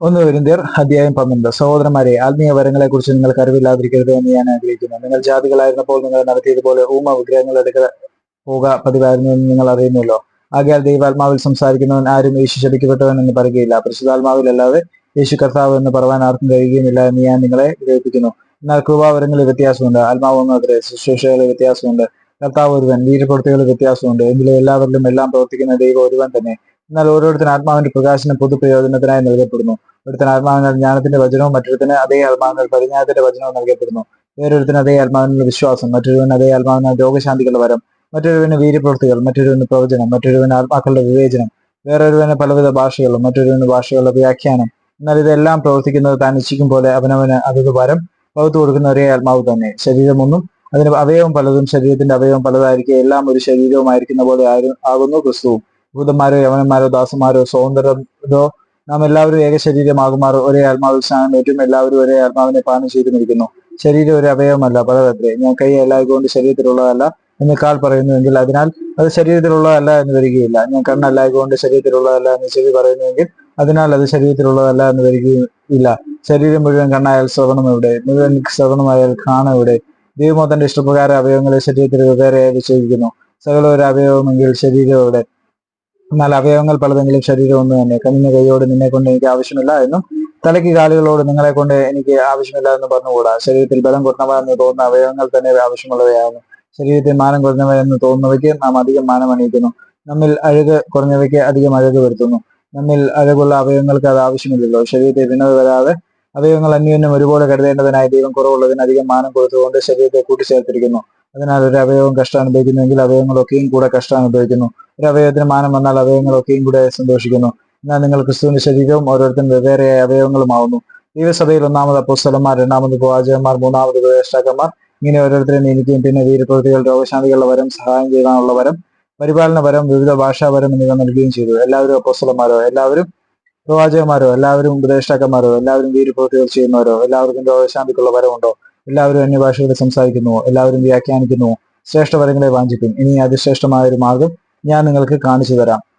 ഒന്ന് വരുന്നേർ അധ്യായം പന്ത്രണ്ട്. സഹോദരന്മാരെ ആത്മീയ വരങ്ങളെ കുറിച്ച് നിങ്ങൾക്ക് അറിവില്ലാതിരിക്കരുത് എന്ന് ഞാൻ ആഗ്രഹിക്കുന്നു. നിങ്ങൾ ജാതികളായിരുന്നപ്പോൾ നിങ്ങൾ നടത്തിയതുപോലെ ഊമ വിഗ്രഹങ്ങൾ എടുക്ക പോക പതിവായിരുന്നു എന്ന് നിങ്ങൾ അറിയുന്നല്ലോ ആകയാൽ ദൈവാത്മാവിൽ സംസാരിക്കുന്നവൻ ആരും യേശു ശപിക്കപ്പെട്ടവൻ എന്ന് പറയുകയില്ല. പരിശുദ്ധാത്മാവിലല്ലാതെ യേശു കർത്താവ് എന്ന് പറയാൻ ആർക്കും കഴിയുകയുമില്ല എന്ന് ഞാൻ നിങ്ങളെ ഗ്രഹിപ്പിക്കുന്നു. എന്നാൽ കൃപാവരങ്ങളിൽ വ്യത്യാസമുണ്ട്. ആത്മാവ് ഒന്നത്രേ ശുശ്രൂഷകളിൽ വ്യത്യാസമുണ്ട്. കർത്താവ് ഒരുവൻ വീരപ്രവൃത്തികളിൽ വ്യത്യാസമുണ്ട്. എങ്കിലും എല്ലാവരിലും എല്ലാം പ്രവർത്തിക്കുന്ന ദൈവം ഒരുവൻ തന്നെ. എന്നാൽ ഓരോരുത്തരും ആത്മാവിന്റെ പ്രകാശനം പൊതുപ്രയോജനത്തിനായി നൽകപ്പെടുന്നു. ഒരുത്തൻ ആത്മാവിനാൽ ജ്ഞാനത്തിന്റെ വചനവും മറ്റൊരുത്തിന് അതേ ആത്മാവിനാൽ പരിജ്ഞാനത്തിന്റെ വചനവും നൽകപ്പെടുന്നു. വേറൊരുത്തിന് അതേ ആത്മാവിനുള്ള വിശ്വാസം മറ്റൊരുവൻ അതേ ആത്മാവിനാൽ രോഗശാന്തികളുടെ വരം മറ്റൊരുവന് വീര്യപ്രവൃത്തികൾ മറ്റൊരുവന് പ്രവചനം മറ്റൊരുവന് ആത്മാക്കളുടെ വിവേചനം വേറൊരുവന് പലവിധ ഭാഷകളും മറ്റൊരുവന് ഭാഷകളുടെ വ്യാഖ്യാനം. എന്നാൽ ഇതെല്ലാം പ്രവർത്തിക്കുന്നത് താൻ ഇച്ഛിക്കും പോലെ അവനവന് അതത് വരം പകുത്തു കൊടുക്കുന്ന ഒരേ ആത്മാവ് തന്നെ. ശരീരമൊന്നും അതിന് അവയവം പലതും ശരീരത്തിന്റെ അവയവം പലതായിരിക്കും എല്ലാം ഒരു ശരീരവുമായിരിക്കുന്ന പോലെ ആകുന്നു ക്രിസ്തുവും. ഭൂതന്മാരോ യവനന്മാരോ ദാസന്മാരോ സ്വതന്ത്രരോ നാം എല്ലാവരും ഏക ശരീരമാകുമാർ. ഒരേ ആത്മാവിൽ സ്നാനം ഏറ്റവും എല്ലാവരും ഒരേ ആത്മാവിനെ പാനം ചെയ്തു മരിക്കുന്നു ശരീരം ഒരു അവയവമല്ല പലതത്രേ ഞാൻ കൈ എല്ലായ്ക്കൊണ്ട് ശരീരത്തിലുള്ളതല്ല എന്ന് കാൽ പറയുന്നുവെങ്കിൽ അതിനാൽ അത് ശരീരത്തിലുള്ളതല്ല എന്ന് വരികയില്ല. ഞാൻ കണ്ണല്ലായ്ക്കൊണ്ട് ശരീരത്തിലുള്ളതല്ല എന്ന് ചെവി പറയുന്നുവെങ്കിൽ അതിനാൽ അത് ശരീരത്തിലുള്ളതല്ല എന്ന് വരികയില്ല. ശരീരം മുഴുവൻ കണ്ണായാൽ ശ്രവണം എവിടെ? മുഴുവൻ ശ്രവണമായാൽ കാണ എവിടെ? ദൈവമോ തന്റെ ഇഷ്ടപ്രകാരം അവയവങ്ങളെ ശരീരത്തിൽ വെവ്വേറെയായി വെച്ചിരിക്കുന്നു സകല ഒരു അവയവമെങ്കിൽ ശരീരം എവിടെ? എന്നാൽ അവയവങ്ങൾ പലതെങ്കിലും ശരീരം ഒന്ന് തന്നെ. കണ്ണിന് കൈയോട് നിന്നെ കൊണ്ട് എനിക്ക് ആവശ്യമില്ല എന്നും തലയ്ക്ക് കാലുകളോട് നിങ്ങളെ കൊണ്ട് എനിക്ക് ആവശ്യമില്ല എന്ന് പറഞ്ഞുകൂടാ. ശരീരത്തിൽ ബലം കുറഞ്ഞവന്ന തോന്നുന്ന അവയവങ്ങൾ തന്നെ ആവശ്യമുള്ളവയാണ് ശരീരത്തിൽ മാനം കുറഞ്ഞവയെന്ന് തോന്നുന്നവയ്ക്ക് നാം അധികം മാനം അണിയിക്കുന്നു. നമ്മിൽ അഴക് കുറഞ്ഞവയ്ക്ക് അധികം അഴക് വരുത്തുന്നു. നമ്മിൽ അഴകുള്ള അവയവങ്ങൾക്ക് അത് ആവശ്യമില്ലല്ലോ. ശരീരത്തെ ഭിന്നത വരാതെ അവയവങ്ങൾ അന്യോന്യം ഒരുപോലെ കരുതേണ്ടതിനായി ദൈവം കുറവുള്ളതിന് അധികം മാനം കൊടുത്തുകൊണ്ട് ശരീരത്തെ കൂട്ടിച്ചേർത്തിരിക്കുന്നു. അതിനാൽ ഒരു അവയവം കഷ്ടം അനുഭവിക്കുന്നുവെങ്കിൽ അവയവങ്ങളൊക്കെയും കൂടെ കഷ്ടം അനുഭവിക്കുന്നു. ഒരു അവയവത്തിന് മാനം വന്നാൽ അവയവങ്ങളൊക്കെയും കൂടെ സന്തോഷിക്കുന്നു. എന്നാൽ നിങ്ങൾ ക്രിസ്തുവിന്റെ ശരീരവും ഓരോരുത്തരും വെവ്വേറെയായ അവയവങ്ങളുമാവുന്നു. ദൈവസഭയിൽ ഒന്നാമത് അപ്പോസ്തലന്മാർ രണ്ടാമത് പ്രവാചകന്മാർ മൂന്നാമത് ഉപദേഷ്ടാക്കന്മാർ. ഇങ്ങനെ ഓരോരുത്തരും നിയമിക്കുകയും പിന്നെ വീരപ്രവൃത്തികൾ രോഗശാന്തികളുടെ വരം സഹായം ചെയ്യാനുള്ള വരം പരിപാലന വരം വിവിധ ഭാഷാപരം എന്നിവ നൽകുകയും ചെയ്തു. എല്ലാവരും അപ്പോസ്തലന്മാരോ? എല്ലാവരും പ്രവാചകന്മാരോ? എല്ലാവരും ഉപദേഷ്ടാക്കന്മാരോ? എല്ലാവരും വീരപ്രവൃത്തികൾ ചെയ്യുന്നവരോ? എല്ലാവർക്കും രോഗശാന്തിക്കുള്ള വരമുണ്ടോ? എല്ലാവരും അന്യഭാഷകളിൽ സംസാരിക്കുന്നുവോ എല്ലാവരും വ്യാഖ്യാനിക്കുന്നുവോ ശ്രേഷ്ഠ വരങ്ങളെ വാഞ്ചിക്കും. ഇനി അതിശ്രേഷ്ഠമായ ഒരു മാർഗം ഞാൻ നിങ്ങൾക്ക് കാണിച്ചു തരാം.